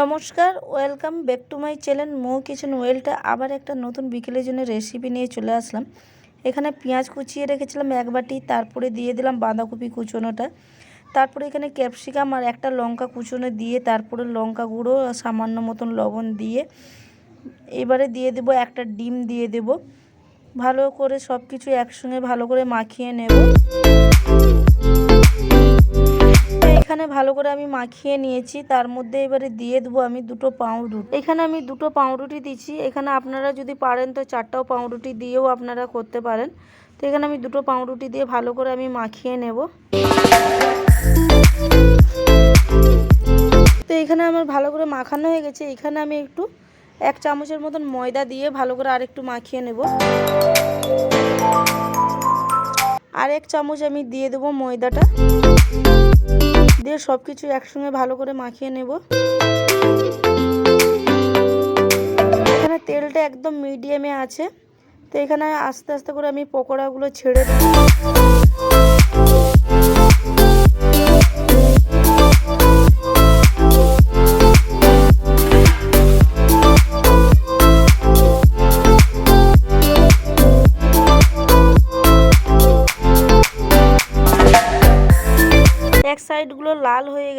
নমস্কার welcome back to my channel Mo Kitchen ওয়েলটা আবার একটা নতুন বিকেলের জন্য রেসিপি নিয়ে চলে আসলাম। এখানে পেঁয়াজ কুচিয়ে রেখেছিলাম এক বাটি, তারপরে দিয়ে দিলাম বাঁধাকপি কুচোনোটা। তারপরে এখানে ক্যাপসিকাম আর একটা লঙ্কা কুচোনো দিয়ে, তারপরে লঙ্কা গুঁড়ো সামান্য মতন লবণ দিয়ে, এবারে দিয়ে দেব একটা ডিম দিয়ে দেব। ভালো করে সব কিছু একসঙ্গে ভালো করে মাখিয়ে নেব। এখানে ভালো করে আমি মাখিয়ে নিয়েছি। তার মধ্যে এবারে দিয়ে দেবো আমি দুটো পাউরুটি। এখানে আমি দুটো পাউরুটি দিচ্ছি। এখানে আপনারা যদি পারেন তো চারটাও পাউরুটি দিয়েও আপনারা করতে পারেন। তো এখানে আমি দুটো পাউরুটি দিয়ে ভালো করে আমি মাখিয়ে নেব। তো এখানে আমার ভালো করে মাখানো হয়ে গেছে। এখানে আমি একটু এক চামচের মতন ময়দা দিয়ে ভালো করে আরেকটু মাখিয়ে নেব। আর এক চামচ আমি দিয়ে দেবো ময়দাটা। দিয়ে সব কিছু একসঙ্গে ভালো করে মাখিয়ে নেব। এখানে তেলটা একদম মিডিয়ামে আছে। তো এখানে আস্তে আস্তে করে আমি পকোড়াগুলো ছেড়ে দেবো।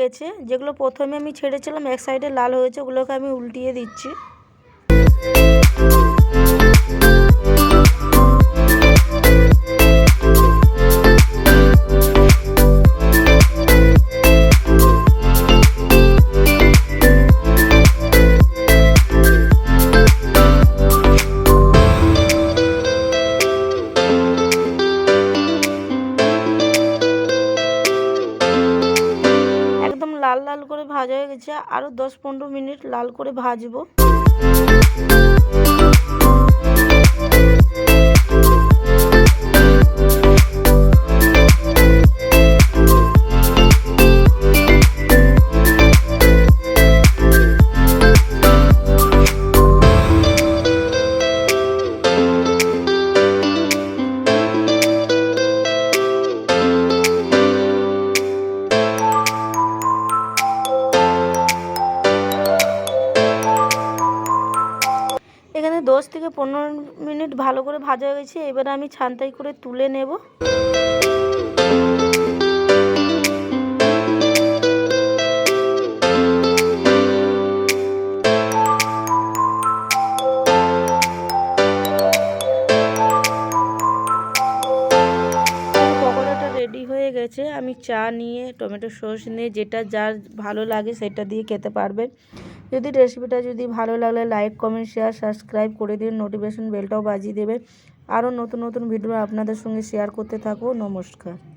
গেছে যেগুলো প্রথমে আমি ছেড়েছিলাম এক সাইডে লাল হয়েছে ওগুলোকে আমি উল্টিয়ে দিচ্ছি। করে ভাজা হয়ে গেছে আরও দশ পনেরো মিনিট লাল করে ভাজবো। দশ থেকে পনেরো মিনিট ভালো করে ভাজা হয়ে গেছে, এবারে আমি ছানতাই করে তুলে নেব। গেছে। আমি চা নিয়ে, টমেটো সস নিয়ে, যেটা যার ভালো লাগে সেটা দিয়ে খেতে পারবেন। যদি রেসিপিটা যদি ভালো লাগলে লাইক কমেন্ট শেয়ার সাবস্ক্রাইব করে দিন নোটিফিকেশন বেলটাও বাজিয়ে দেবে। আরও নতুন নতুন ভিডিও আপনাদের সঙ্গে শেয়ার করতে থাকব। নমস্কার।